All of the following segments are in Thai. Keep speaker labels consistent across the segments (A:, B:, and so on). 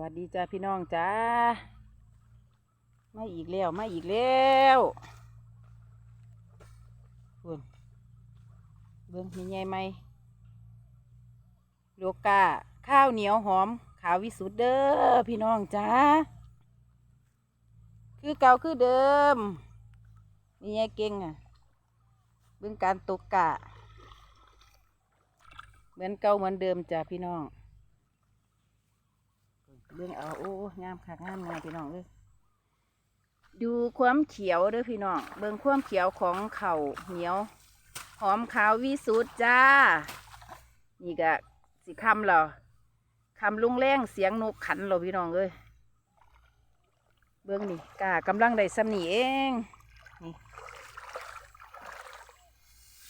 A: วัสดีจ้าพี่น้องจ้ามาอีกแล้วมาอีกแล้วคุณเบิ้งมีไงไหมโลกาข้าวเหนียวหอม ขาววิสุทธ์เด้อพี่น้องจ้าคือเก่าคือเดิมมีไงเก่งอะเบื้องการตกกะ เหมือนเก่าเหมือนเดิมจ้าพี่น้อง เบิ่งเอาโอ้งามคักงามงามพี่น้องเลยดูความเขียวเด้อพี่น้อง เบิ่งความเขียวของเข่าเหนียว หอมขาววิสุทธ์จ้า นี่ก็สิคำเหรอคำลุงแรงเสียงนกขันเหราพี่น้องเลยเบิ่งนี่กากำลังได้สำนีเองนี่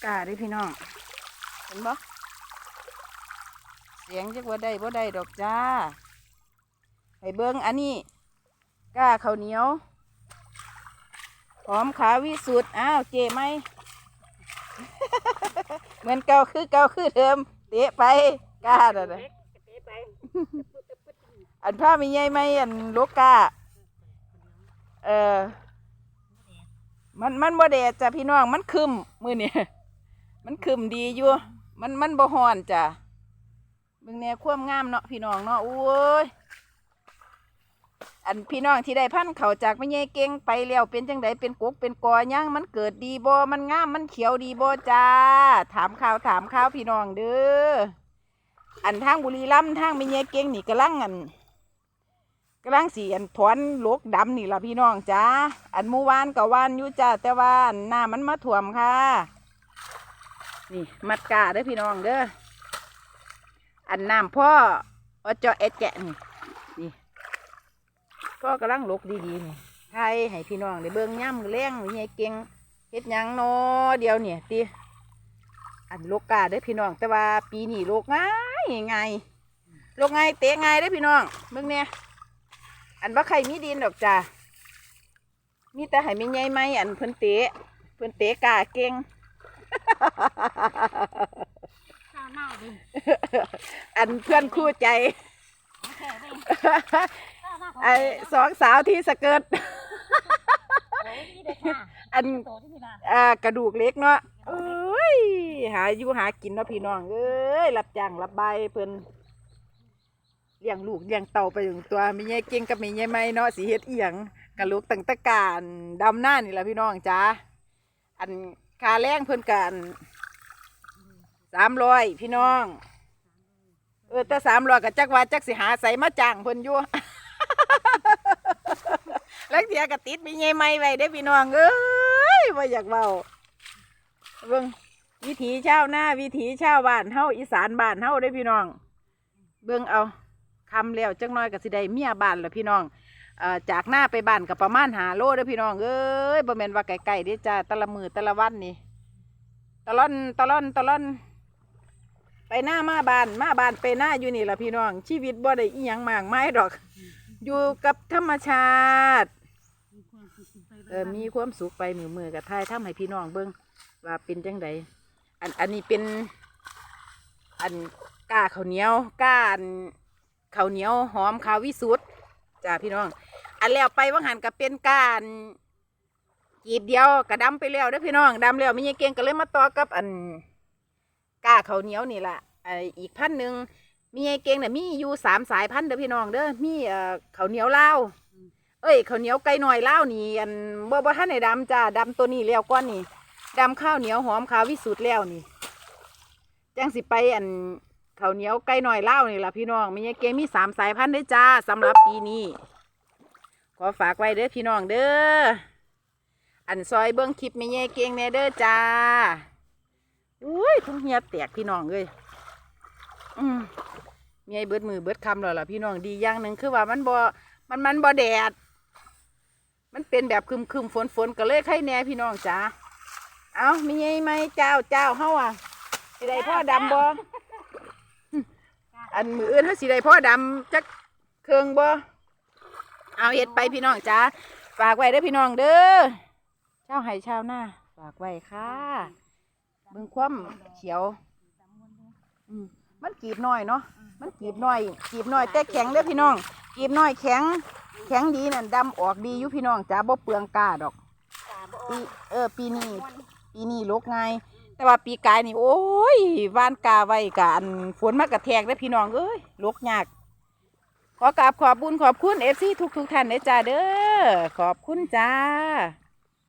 A: กาเด้อพี่น้องเห็นบ่เสียงจักว่าได้บ่ได้ดอกจ้า ให้เบิ้งอันนี้ก้าข้าวเหนียวหอมขาวิสุทธ์อ้าวเจไหม เหมือนเก่าคือเก่าคือเดิมเตะไปกล้าเด้อนะอันผ้ามีใหญ่ไหมอันลูกกาเออมันมันบ่แดดจ้ะพี่น้องมันคึมมือเนี่ยมันคึมดีอยู่ มันมันบ่ฮ้อนจ้ะเบิ่งแนวความงามเนาะพี่น้องเนาะโอ้ย อันพี่น้องที่ได้พันธุ์เขาจากไม่ใหญ่เก่งไปแล้วเป็นจังไดเป็นกกเป็นกอย่างมันเกิดดีบ่มันงามมันเขียวดีบ่จ้า ถามข่าวถามข่าวพี่น้องเด้ออันทางบุรีรัมทางไม่ใหญ่เก่งนี่กำลังอันกำลังสีอันถอนลกดำนี่ล่ะพี่น้องจ้าอันเมื่อวานกับวานอยู่จ้าแต่ว่าอันน้ามันมาถ่วมค่ะ นี่มัดกาเด้อพี่น้องเด้ออันน้ำพ่ออจาะเอดแก่นี่ ก็กำลังลกดีๆนี่ไทยให้พี่น้องได้เบิ่งย่ำแรงมีไงเก่งเฮ็ดหยังนอเดียวเนี่ยติอันโลกกาได้อพี่น้อง แต่ว่าปีนี้โลกง่ายง่ายโลกง่ายเตะง่ายได้อพี่น้องเบิ่งเนี่ยอันว่าใครมีดินดอกจ้ามีแต่ให้ไม่ใหญ่ไหมอันเพิ่นเตะเพิ่นเตะกาเก่ง
B: ข้าวหน้าดิ
A: อันเพื่อนคู่ใจ
B: แค่ดิข้าวหน้าของ
A: ไอ้สองสาวที่สะเกิด
B: โอ้ยนี่เด็กค่ะ
A: อัน
B: โตที่นี่นะ
A: อ่ากระดูกเล็กเนาะเอ้ยหาอยู่หากินเนาะพี่น้องเอ้ยรับจ้างรับใบายเพิ่นเลี้ยงลูกเลี้ยงเต่าไปถึงตัวมีไงเก่งกับมีไงไม่เนาะสีเฮ็ดเอียงกะลูกตั้งแตะการดำหน้านี่แหละพี่น้องจ้าอันค่าแรงเพิ่นกันสามร้อยพี่น้อง เออแต่สามร้อยกับจักว่าจักสิหาใส่มาจ้างเพิ่นอยู่แล้วเทียกะติดมีไงไม่ไว้ได้พี่น้องเอ้ยว่าอยากเบาเบิ่งวิถีชาวนาวิถีชาวบ้านเฮาอีสานบ้านเฮาได้พี่น้อง เบิ่งเอาคำแล้วจังน้อยก็สิได้เมียบ้านละพี่น้องอจากหน้าไปบ้านก็ประมาณหาโลเด้อพี่น้องเอ้ยบ่แม่นว่าไกลๆเด้จ้าต่ละมือต่ละวันนี่ตะล่อนตะล่อนตะล่อน ไปหน้ามาบ้านมาบ้านไปหน้าอยู่นี่ละพี่น้อง ชีวิตบ่ได้อีหยังมากมายดอก อยู่กับธรรมชาติเออมีความสุขไปมือมือกับทายทำให้พี่น้องเบิ่งว่าเป็นจังไดอันอันนี้เป็น อันก้าข้าวเหนียวก้าอันข้าวเหนียวหอมขาววิสุทธ์จ้าพี่น้อง อันแล้วไปว่างหันกับเป็นก้าอันกีบเดียวกระดำไปแล้วเด้อพี่น้องดำแล้วมีเก่งก็เลยมาต่อกับอันก้าข้าวเหนียวนี่แหละไออีกพันหนึ่ง มีไอ้เก่งเนี่ยมีอยู่สามสายพันธุ์เด้อพี่น้องเด้อมีเอ่อข้าวเหนียวลาวเอ้ยข้าวเหนียวไก่หน่อยเล่าวนี่อันบ่บ่ทันได้ดำจ้าดำตัวนี้แล้วก้อนนี่ดำข้าวเหนียวหอมขาววิสุทธ์แล้วนี่จังสิไปอันข้าวเหนียวไก่หน่อยเล่าวนี่ล่ะพี่น้องมีเกมีสามสายพันธุ์เด้อจ้าสำหรับปีนี้ขอฝากไว้เด้อพี่น้องเด้ออันซอยเบิ้งคลิปมีเกงแน่เด้อจ้าอุ้ยทุ่งเฮียแตกพี่น้องเลยอืม มีไอ้เบิดมือเบิดคำแล้วล่ะพี่น้องดีอย่างหนึ่งคือว่ามันบ่มันมันบ่แดด มันเป็นแบบคึมคึมฝนฝนก็เลยไข่แหน่พี่น้องจ้าเอามีไงไหมเจ้าเจ้าเฮาอะสิได้พ่อดำบ่อันมืออื่นเฮาสิได้พ่อดำจักเครื่องบ่เอาเฮ็ดไปพี่น้องจ้าฝากไว้เด้อพี่น้องเด้อเช้าให้เช้าหน้าฝากไว้ค่ะเบิ่งความเขียว อืม มันกีบน้อยเนาะมันกีบน้อยกีบน้อยแต่แข็งเด้อพี่น้องกีบน้อยแข็ง แข็งดีนั่นดำออกดีอยู่พี่น้องจ้าบ่เปลืองกาดอก
B: ตาบ่อ
A: ปี
B: อก
A: เออปีนี้ปีนี้ลกไงายแต่ว่าปีกายนี่โอ้ยว่านกาไว้กอันฝนมากระแทกได้อพี่น้องเอ้ยลกยากขอกราบขอบบุญขอบคุณเอฟซีทุกทุกๆท่านเลยจ้าเด้อขอบคุณจ้า